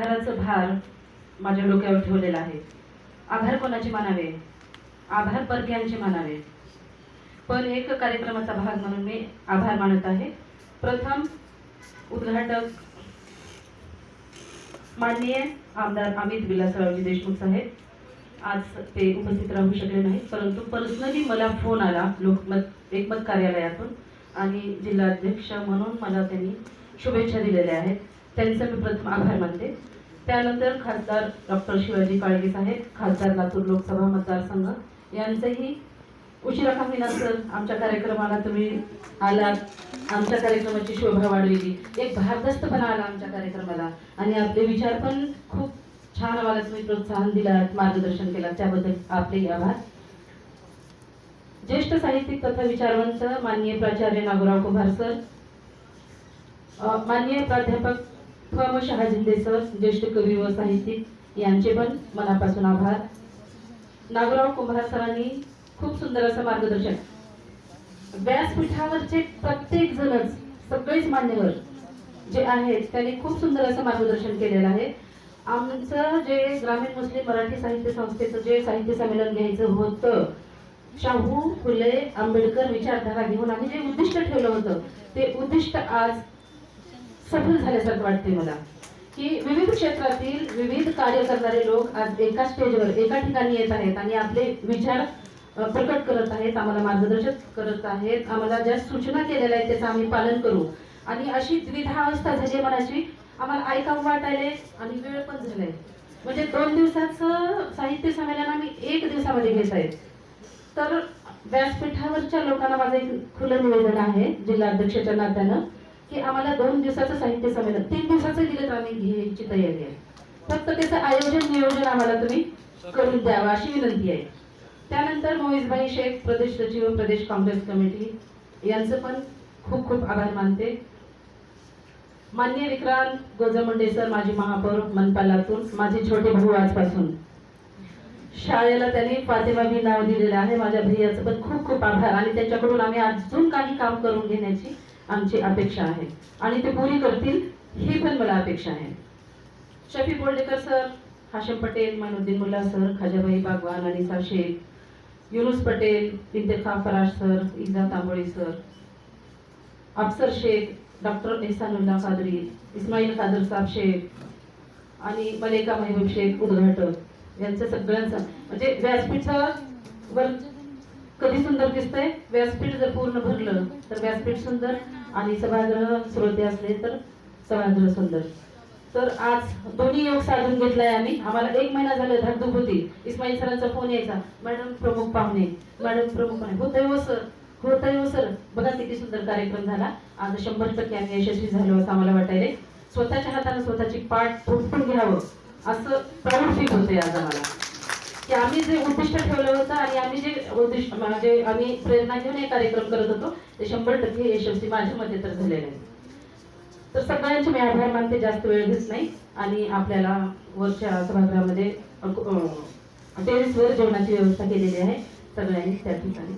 आभाराचं भार माझ्या डोक्यावर ठेवलेला आहे. आभार कोणाचे मानावे? आभार परक्यांचे मानावे. पण एक कार्यक्रमाचा भाग म्हणून मी आभार मानत आहे. प्रथम उद्घाटक माननीय आमदार अमित विलासरावजी देशमुख साहेब. आज ते उपस्थित राहू शकले नाहीत परंतु पर्सनली मला फोन आला लोकमत एकमत कार्यालयातून आणि जिल्हाध्यक्ष म्हणून मला त्यांनी शुभेच्छा दिलेल्या आहेत. त्यांचं मी प्रथम आभार मानते. त्यानंतर खासदार डॉक्टर शिवाजी काळगे साहेब खासदार लातूर लोकसभा मतदारसंघ यांचंही उशिरा का होईना सर आमच्या कार्यक्रमाला तुम्ही आलात. आमच्या कार्यक्रमाची शोभा वाढविली. एक भारदस्तपणा आला आमच्या कार्यक्रमाला. आणि आपले विचार पण खूप छान आम्हाला तुम्ही प्रोत्साहन दिलात मार्गदर्शन केलं त्याबद्दल आपले आभार. ज्येष्ठ साहित्यिक तथा विचारवंत माननीय प्राचार्य नागोराव कुभार सर माननीय प्राध्यापक फ म शहाजिंदे सर ज्येष्ठ कवी व साहित्यिक यांचे पण मनापासून आभार. नागराव कुंभार सरांनी खूप सुंदर असं मार्गदर्शन. व्यासपीठावरचे प्रत्येक जणच सगळेच मान्यवर जे आहेत त्यांनी खूप सुंदर असं मार्गदर्शन केलेलं आहे. आमचं जे ग्रामीण मुस्लिम मराठी साहित्य संस्थेचं जे साहित्य संमेलन घ्यायचं होतं शाहू फुले आंबेडकर विचारधारा घेऊन आम्ही जे उद्दिष्ट ठेवलं होतं ते उद्दिष्ट आज सफल झाल्यासारखं वाटते मला. की विविध क्षेत्रातील विविध कार्य करणारे लोक आज एका स्टेजवर एका ठिकाणी येत आहेत आणि आपले विचार प्रकट करत आहेत आम्हाला मार्गदर्शन करत आहेत आम्हाला ज्या सूचना केलेल्या आहेत त्याचं आम्ही पालन करू. आणि अशी द्विधा अवस्था झाली मनाची आम्हाला ऐकावं वाटायले आणि वेळ पण झालाय. म्हणजे दोन दिवसाचं साहित्य संमेलन आम्ही एक दिवसामध्ये घेत आहेत. तर व्यासपीठावरच्या लोकांना माझं एक खुलं निवेदन आहे जिल्हाध्यक्षाच्या नात्यानं. की आम्हाला दोन दिवसाचं साहित्य संमेलन तीन दिवसाचं दिलं तर आम्ही घ्यायची तयारी आहे. फक्त त्याचं आयोजन नियोजन आम्हाला तुम्ही करून द्यावं अशी विनंती आहे. त्यानंतर मोहिजभाई शेख प्रदेश सचिव प्रदेश काँग्रेस कमिटी यांचं पण खूप खूप आभार मानते. मान्य विक्रांत गोजमंडे सर माजी महापौर मनपा लातूर माझे छोटे भाऊ आजपासून. शाळेला त्यांनी फातेमाबी नाव दिलेलं आहे माझ्या भैयाचं पण खूप खूप आभार. आणि त्याच्याकडून आम्ही अजून काही काम करून घेण्याची आमची अपेक्षा आहे. आणि ते पुरी करतील ही पण मला अपेक्षा आहे. Shafi Bordekar sir Hasham Patel Manuddin Mulla sir Khajabai Bagwan Anisa Shaikh Yunus Patel Intekha Faraz sir Ija Tamboli sir Afsar Shaikh doctor Ehsanullah Qadri Ismail Qadar Saheb Shaikh आणि मलेका महबूब शेख उद्घाटक यांचं सगळ्यांचं. म्हणजे व्यासपीठावर कधी सुंदर दिसतंय? व्यासपीठ जर पूर्ण भरलं तर व्यासपीठ सुंदर. आणि सभागृह श्रोते असले तर सभागृह सुंदर. तर आज दोन्ही योग साधून घेतलाय आम्ही. आम्हाला एक महिना झाला धाकधूक होती. इस्माईल सरांचा फोन यायचा. मॅडम प्रमुख पाहुणे. मॅडम प्रमुख पाहुणे. होतंय हो सर. होतंय हो सर. बघा किती सुंदर कार्यक्रम झाला. आज शंभर टक्के आम्ही यशस्वी झालो असं आम्हाला वाटायले स्वतःच्या हाताने स्वतःची पाठ ठोकून घ्यावं. असं प्राऊड फील होते आज आम्हाला. की आम्ही जे उद्दिष्ट ठेवलं होतं आणि आम्ही जे उद्दिष्ट म्हणजे आम्ही प्रेरणा घेऊन हे कार्यक्रम करत होतो ते शंभर टक्के यशस्वी माझ्या मते तर झालेलं आहे. तर सगळ्यांचे मी आभार मानते जास्त वेळ घेत नाही. आणि आपल्याला वरच्या सभागृहामध्ये टेरेसवर जेवणाची व्यवस्था केलेली आहे सगळ्यांनी त्या ठिकाणी.